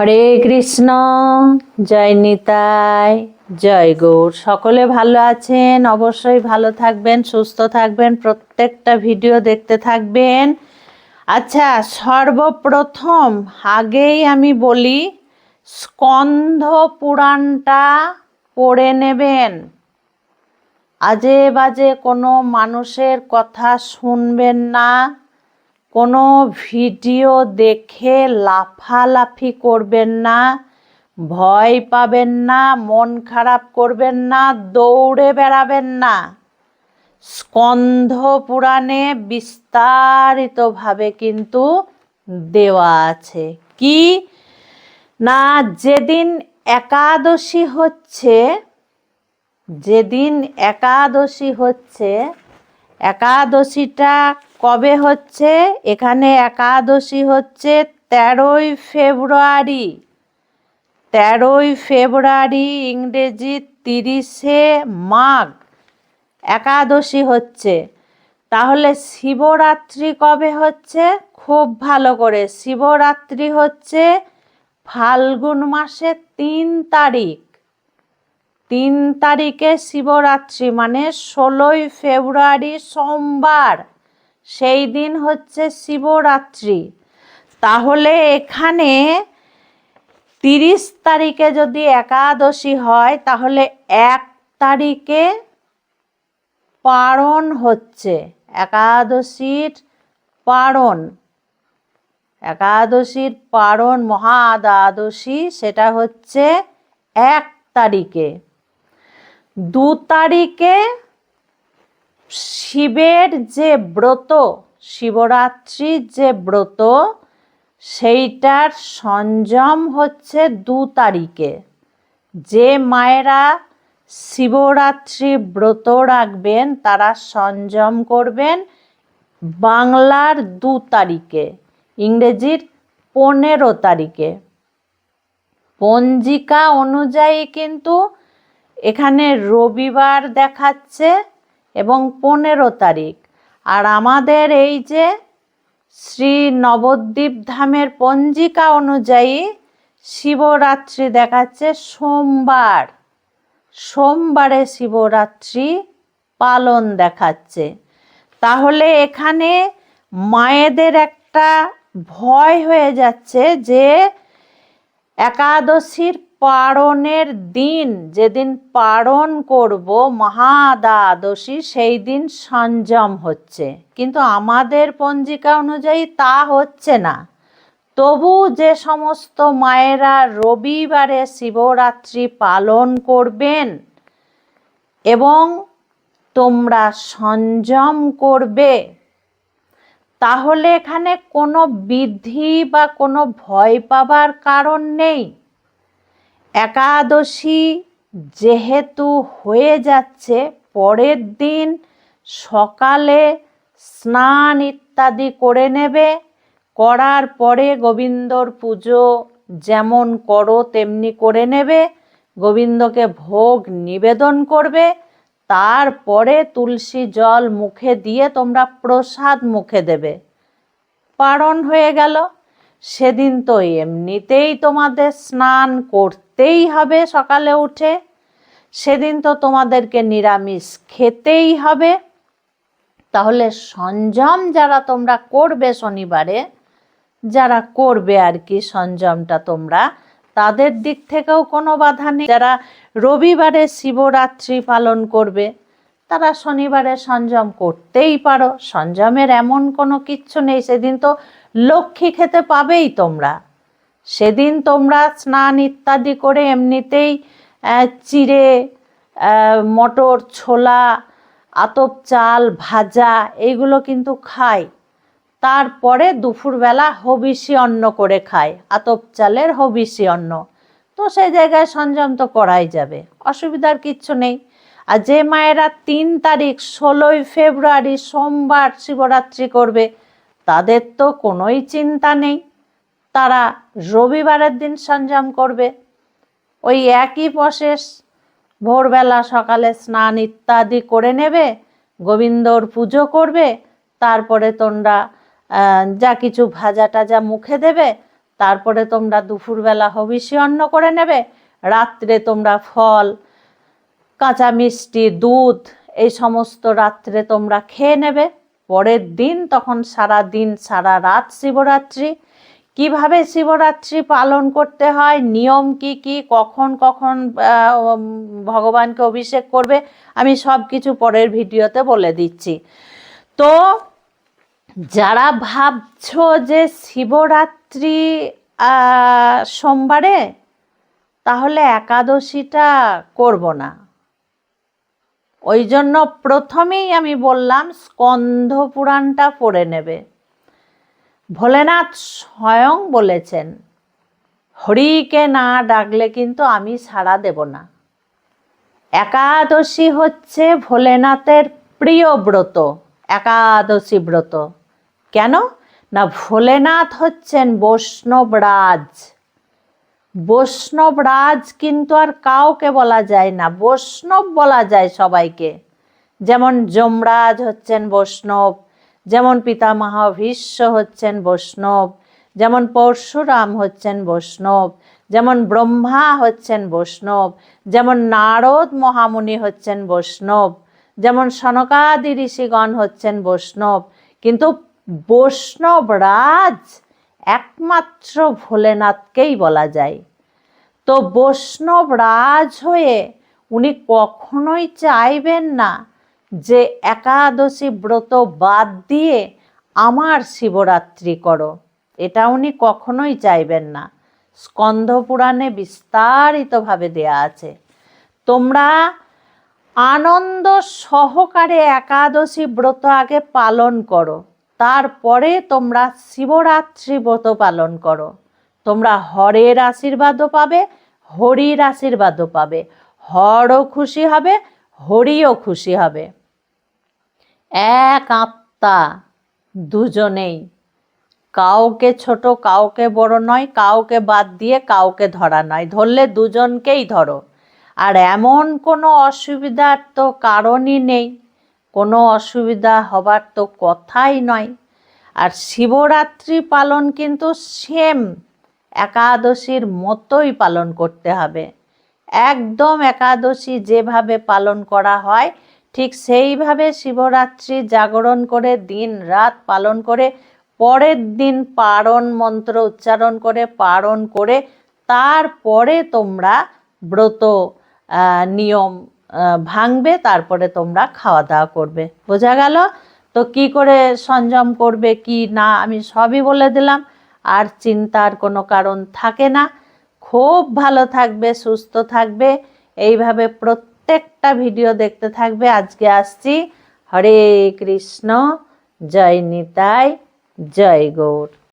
হরে কৃষ্ণ। জয় নিতাই। জয় গৌর। সকলে ভালো আছেন? অবশ্যই ভালো থাকবেন, সুস্থ থাকবেন, প্রত্যেকটা ভিডিও দেখতে থাকবেন। আচ্ছা সর্বপ্রথম আগেই আমি বলি, স্কন্ধ পুরাণটা পড়ে নেবেন। আজে বাজে কোনো মানুষের কথা শুনবেন না। কোনো ভিডিও দেখে লাফালাফি করবেন না, ভয় পাবেন না, মন খারাপ করবেন না, দৌড়ে বেড়াবেন না। স্কন্ধ পুরাণে বিস্তারিতভাবে কিন্তু দেওয়া আছে কি? না, যেদিন একাদশী হচ্ছে, যেদিন একাদশী হচ্ছে একাদশীটা কবে হচ্ছে? এখানে একাদশী হচ্ছে তেরোই ফেব্রুয়ারি। তেরোই ফেব্রুয়ারি ইংরেজি তিরিশে মাঘ একাদশী হচ্ছে। তাহলে শিবরাত্রি কবে হচ্ছে? খুব ভালো করে। শিবরাত্রি হচ্ছে ফাল্গুন মাসের তিন তারিখ। তিন তারিখে শিবরাত্রি মানে ষোলোই ফেব্রুয়ারি সোমবার। সেই দিন হচ্ছে শিবরাত্রি। তাহলে এখানে তিরিশ তারিখে যদি একাদশী হয়, তাহলে এক তারিখে পারণ হচ্ছে। একাদশীর পারণ। একাদশীর পারণ, মহা দ্বাদশী, সেটা হচ্ছে এক তারিখে। দু তারিখে শিবের যে ব্রত শিবরাত্রির যে ব্রত, সেইটার সংযম হচ্ছে দু তারিখে। যে মায়েরা শিবরাত্রি ব্রত রাখবেন, তারা সংযম করবেন বাংলার দু তারিখে, ইংরেজির পনেরো তারিখে। পঞ্জিকা অনুযায়ী কিন্তু এখানে রবিবার দেখাচ্ছে এবং পনেরো তারিখ। আর আমাদের এই যে শ্রী নবদ্বীপ ধামের পঞ্জিকা অনুযায়ী শিবরাত্রি দেখাচ্ছে সোমবার। সোমবারে শিবরাত্রি পালন দেখাচ্ছে। তাহলে এখানে মায়েদের একটা ভয় হয়ে যাচ্ছে যে একাদশীর পারণের দিন, যেদিন পারণ করব মহাদ্বাদশী সেই দিন সংযম হচ্ছে। কিন্তু আমাদের পঞ্জিকা অনুযায়ী তা হচ্ছে না। তবু যে সমস্ত মায়েরা রবিবারে শিবরাত্রি পালন করবেন এবং তোমরা সংযম করবে, তাহলে এখানে কোনো বিধি বা কোনো ভয় পাবার কারণ নেই। একাদশী যেহেতু হয়ে যাচ্ছে, পরের দিন সকালে স্নান ইত্যাদি করে নেবে। করার পরে গোবিন্দর পুজো যেমন করো, তেমনি করে নেবে। গোবিন্দকে ভোগ নিবেদন করবে। তারপরে তুলসী জল মুখে দিয়ে তোমরা প্রসাদ মুখে দেবে। পারণ হয়ে গেল। সেদিন তো এমনিতেই তোমাদের স্নান করতেই হবে সকালে উঠে। সেদিন তো তোমাদেরকে নিরামিষ খেতেই হবে। তাহলে সংযম যারা তোমরা করবে শনিবারে, যারা করবে আর কি সংযমটা তোমরা, তাদের দিক থেকেও কোনো বাধা নেই। যারা রবিবারে শিবরাত্রি পালন করবে, তারা শনিবারে সংযম করতেই পারো। সংযমের এমন কোনো কিচ্ছু নেই। সেদিন তো লক্ষ্মী খেতে পাবেই তোমরা। সেদিন তোমরা স্নান ইত্যাদি করে এমনিতেই চিড়ে মটর, ছোলা, আতপ চাল, ভাজা এইগুলো কিন্তু খায়। তারপরে দুপুরবেলা হবিষি অন্ন করে খায়, আতপ চালের হবিষি অন্ন। তো সেই জায়গায় সংযম তো করাই যাবে, অসুবিধার কিচ্ছু নেই। আর যে মায়েরা তিন তারিখ, ষোলোই ফেব্রুয়ারি, সোমবার শিবরাত্রি করবে, তাদের তো কোনোই চিন্তা নেই। তারা রবিবারের দিন সঞ্জাম করবে। ওই একই প্রসেস ভোরবেলা সকালে স্নান ইত্যাদি করে নেবে, গোবিন্দর পুজো করবে, তারপরে তোমরা যা কিছু ভাজা টাজা মুখে দেবে, তারপরে তোমরা দুপুরবেলা হবিষি অন্ন করে নেবে, রাত্রে তোমরা ফল, কাঁচা মিষ্টি, দুধ, এই সমস্ত রাত্রে তোমরা খেয়ে নেবে। পরের দিন তখন সারা দিন, সারা রাত শিবরাত্রি কীভাবে শিবরাত্রি পালন করতে হয়, নিয়ম কি কি, কখন কখন ভগবানকে অভিষেক করবে, আমি সব কিছু পরের ভিডিওতে বলে দিচ্ছি। তো যারা ভাবছ যে শিবরাত্রি সোমবারে, তাহলে একাদশীটা করব না। ওই জন্য প্রথমেই আমি বললাম, স্কন্ধ পুরাণটা পড়ে নেবে। ভোলেনাথ স্বয়ং বলেছেন হরিকে না ডাকলে কিন্তু আমি সাড়া দেব না। একাদশী হচ্ছে ভোলেনাথের প্রিয় ব্রত, একাদশী ব্রত। কেন? না, ভোলেনাথ হচ্ছেন বৈষ্ণব রাজ বৈষ্ণব রাজ কিন্তু আর কাউকে বলা যায় না, বৈষ্ণব বলা যায় সবাইকে। যেমন যমরাজ হচ্ছেন বৈষ্ণব যেমন পিতামহ ভীষ্ম হচ্ছেন বৈষ্ণব, যেমন পরশুরাম হচ্ছেন বৈষ্ণব, যেমন ব্রহ্মা হচ্ছেন বৈষ্ণব, যেমন নারদ মহামুনি হচ্ছেন বৈষ্ণব, যেমন সনকাদি ঋষিগণ হচ্ছেন বৈষ্ণব। কিন্তু বৈষ্ণব রাজ একমাত্র ভোলেনাথকেই বলা যায়। তো বৈষ্ণব রাজ হয়ে উনি কখনোই চাইবেন না যে একাদশী ব্রত বাদ দিয়ে আমার শিবরাত্রি করো, এটা উনি কখনোই চাইবেন না। স্কন্ধ পুরাণে বিস্তারিতভাবে দেয়া আছে। তোমরা আনন্দ সহকারে একাদশী ব্রত আগে পালন করো, তারপরে তোমরা শিবরাত্রি ব্রত পালন করো। তোমরা হরের আশীর্বাদও পাবে, হরির আশীর্বাদও পাবে। হরও খুশি হবে, হরিও খুশি হবে। এক আত্মা দুজনেই। কাউকে ছোট, কাউকে বড় নয়, কাউকে বাদ দিয়ে কাউকে ধরা নয়। ধরলে দুজনকেই ধরো। আর এমন কোনো অসুবিধার তো কারণই নেই। কোনো অসুবিধা হবার তো কথাই নয়। আর শিবরাত্রি পালন কিন্তু সেম একাদশীর মতোই পালন করতে হবে। একদম একাদশী যেভাবে পালন করা হয় ঠিক সেইভাবে শিবরাত্রি জাগরণ করে, দিন রাত পালন করে, পরের দিন পারণ মন্ত্র উচ্চারণ করে, পারণ করে, তারপরে তোমরা ব্রত নিয়ম ভাঙবে, তারপরে তোমরা খাওয়া দাওয়া করবে। বোঝা গেল? তো কি করে সংযম করবে, কি না, আমি সবই বলে দিলাম। আর চিন্তার কোনো কারণ থাকে না। খুব ভালো থাকবে, সুস্থ থাকবে। এইভাবে প্রত্যেকটা ভিডিও দেখতে থাকবে। আজকে আসছি। হরে কৃষ্ণ। জয় নিতাই। জয় গৌর।